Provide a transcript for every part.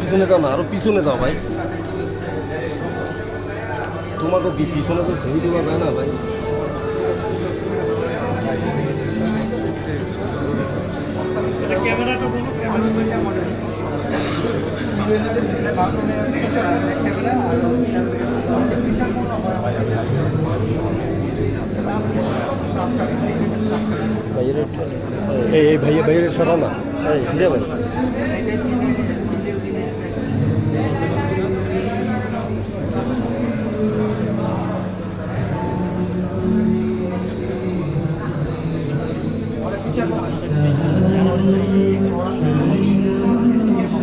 পিছনে দাও না, আরও পিছনে দাও ভাই। তোমাকে কি পিছনে তো ছবি দেওয়া যায় না ভাই? এই এই ভাইয়া ভাইয়ের সরাও না এই হিরে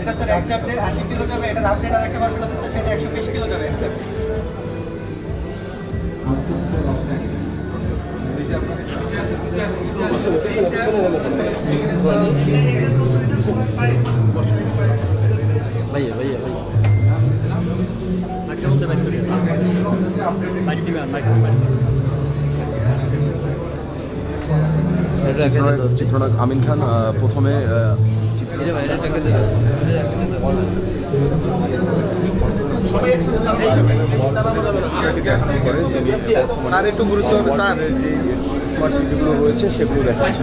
এটা স্যার এক চার্জে আশি কিলো যাবে এটার আপডেট আর একটা ভার্সন আছে স্যার সেটা একশো বিশ কিলো যাবে এক চার্জে ভাইয়া ভাইয়া ভাইয়া চিত্রনায়ক চিত্রনায়ক আমিন খান প্রথমে স্যার একটু গুরুত্ব হবে স্যার। যে স্মার্ট টিভিগুলো রয়েছে সেগুলো দেখাচ্ছে।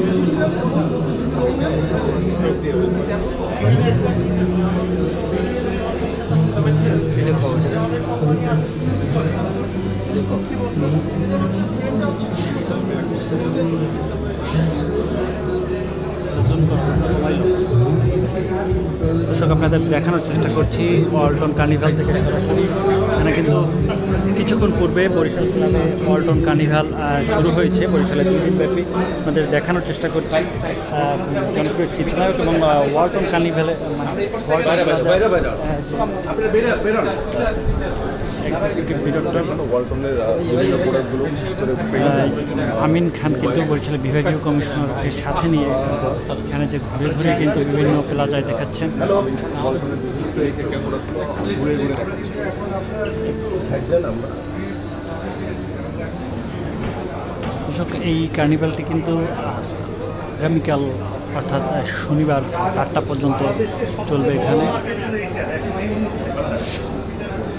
আপনাদের দেখানোর চেষ্টা করছি ওয়ালটন কার্নিভাল থেকে। এখানে কিন্তু কিছুক্ষণ পূর্বে বরিশাল ক্লাবে ওয়ালটন কার্নিভাল শুরু হয়েছে। বরিশালে দুই দিনব্যাপী আপনাদের দেখানোর চেষ্টা করছি। জনপ্রিয় চিত্রনায়ক এবং ওয়ালটন কার্নিভালে মানে আমিন খান কিন্তু বরিশাল বিভাগীয় কমিশনারকে সাথে নিয়ে এখানে যে ঘুরে ঘুরে কিন্তু বিভিন্ন প্লাজায় দেখাচ্ছেন। এই কার্নিভালটি কিন্তু আগামীকাল, অর্থাৎ শনিবার আটটা পর্যন্ত চলবে এখানে।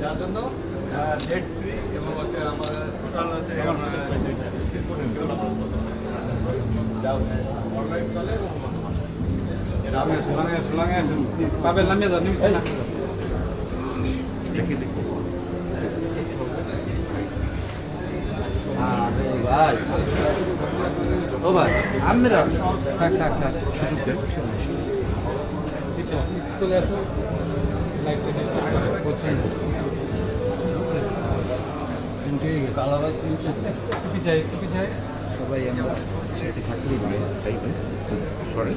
যার জন্য নেট ফ্রি এবং হচ্ছে আমার টোটাল হচ্ছে অনলাইন চলে এবং পাবেন নামিয়ে যান নিচে না ভাই ও ভাই আমরা থাক থাক থাক চলে আসো। সবাই আমরা সাথে থাকলেই ভালো টাইপের সরে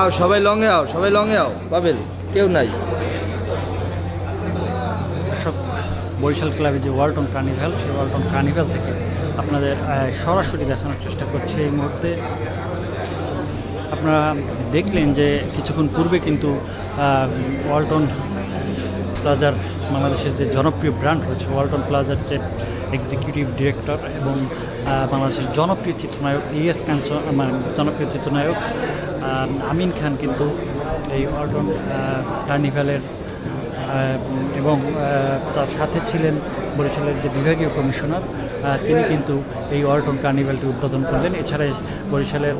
আও, সবাই লংয়ে আও, সবাই লংয়ে আও। পাবেল, কেউ নাই। দর্শক, বরিশাল ক্লাবে যে ওয়ালটন কার্নিভ্যাল সেই ওয়ালটন কার্নিভ্যাল থেকে আপনাদের সরাসরি দেখানোর চেষ্টা করছি এই মুহূর্তে। আপনারা দেখলেন যে কিছুক্ষণ পূর্বে কিন্তু ওয়ালটন প্লাজার, বাংলাদেশের যে জনপ্রিয় ব্র্যান্ড হচ্ছে ওয়ালটন প্লাজার যে এক্সিকিউটিভ ডিরেক্টর এবং বাংলাদেশের জনপ্রিয় চিত্রনায়ক ইএস কাঞ্চন মানে জনপ্রিয় চিত্রনায়ক আমিন খান কিন্তু এই ওয়ালটন আহ, কার্নিভ্যালের এবং তার সাথে ছিলেন বরিশালের যে বিভাগীয় কমিশনার তিনি কিন্তু এই ওয়ালটন কার্নিভ্যালটি উদ্বোধন করলেন। এছাড়া বরিশালের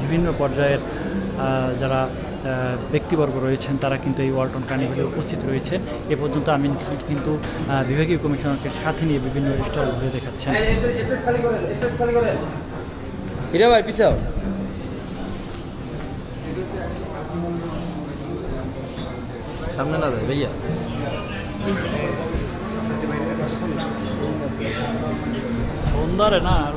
বিভিন্ন পর্যায়ের যারা ব্যক্তিবর্গ রয়েছেন তারা কিন্তু এই ওয়ালটন কার্নিভ্যালে উপস্থিত রয়েছে। এ পর্যন্ত আমিন খান কিন্তু বিভাগীয় কমিশনারকে সাথে নিয়ে বিভিন্ন স্টল ঘুরে দেখাচ্ছেন। হীরা ভাই পিছাও। সামনে না যায় ভাইয়া। সন্ধ্যারে না আর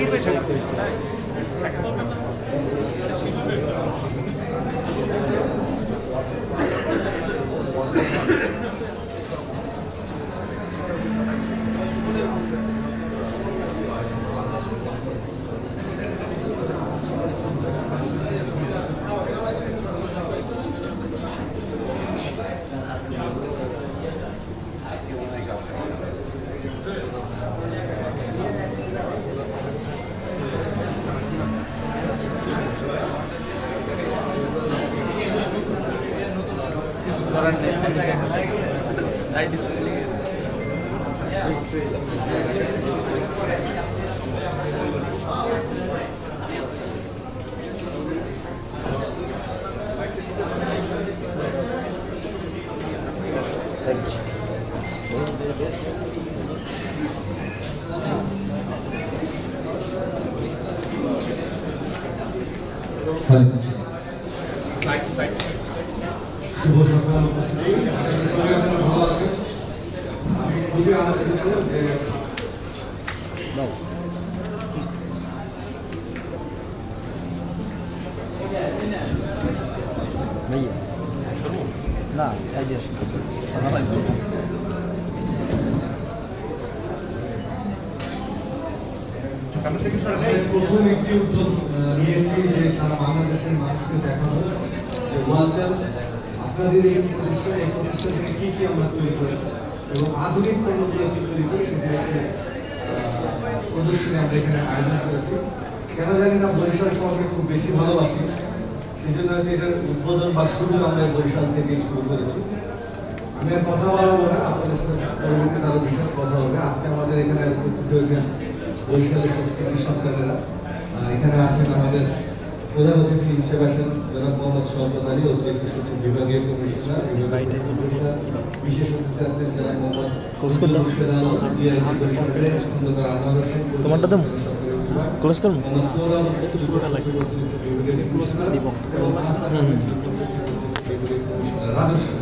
기도에 저기. আসলে শুভ সকাল সবাই আপনারা না সাইডে আসুন। প্রথম একটি উদ্যোগ নিয়েছি যে সারা বাংলাদেশের মানুষকে দেখাবো যে ওয়ালটন আপনাদের এই প্রতিষ্ঠান এই প্রতিষ্ঠান থেকে কি কি আমরা তৈরি করি এবং আধুনিক পণ্যগুলো কি তৈরি করি আহ, প্রদর্শনী আমরা এখানে আয়োজন করেছি। কেন জানি না বরিশাল শহরকে খুব বেশি ভালোবাসি সেই জন্য এটার উদ্বোধন বা শুরু আমরা বরিশাল থেকেই শুরু করেছি। আমি আর কথা বলব না আপনাদের সাথে পরবর্তীতে আরও বিশদ কথা হবে। আজকে আমাদের এখানে উপস্থিত হয়েছেন বরিশালের সত্যি সন্তানেরা এখানে আছেন আমাদের প্রধান অতিথি হিসেবে আছেন জনাব মোহাম্মদ সরকার আলী অতিরিক্ত সচিব বিভাগীয় কমিশনার বিশেষ অতিথি আছেন জনাব মোহাম্মদ মুর্শেদ আলম পরিষদের খন্দকার আনোয়ার হোসেন তোমারটা? ক্লোজ রাজস্ব।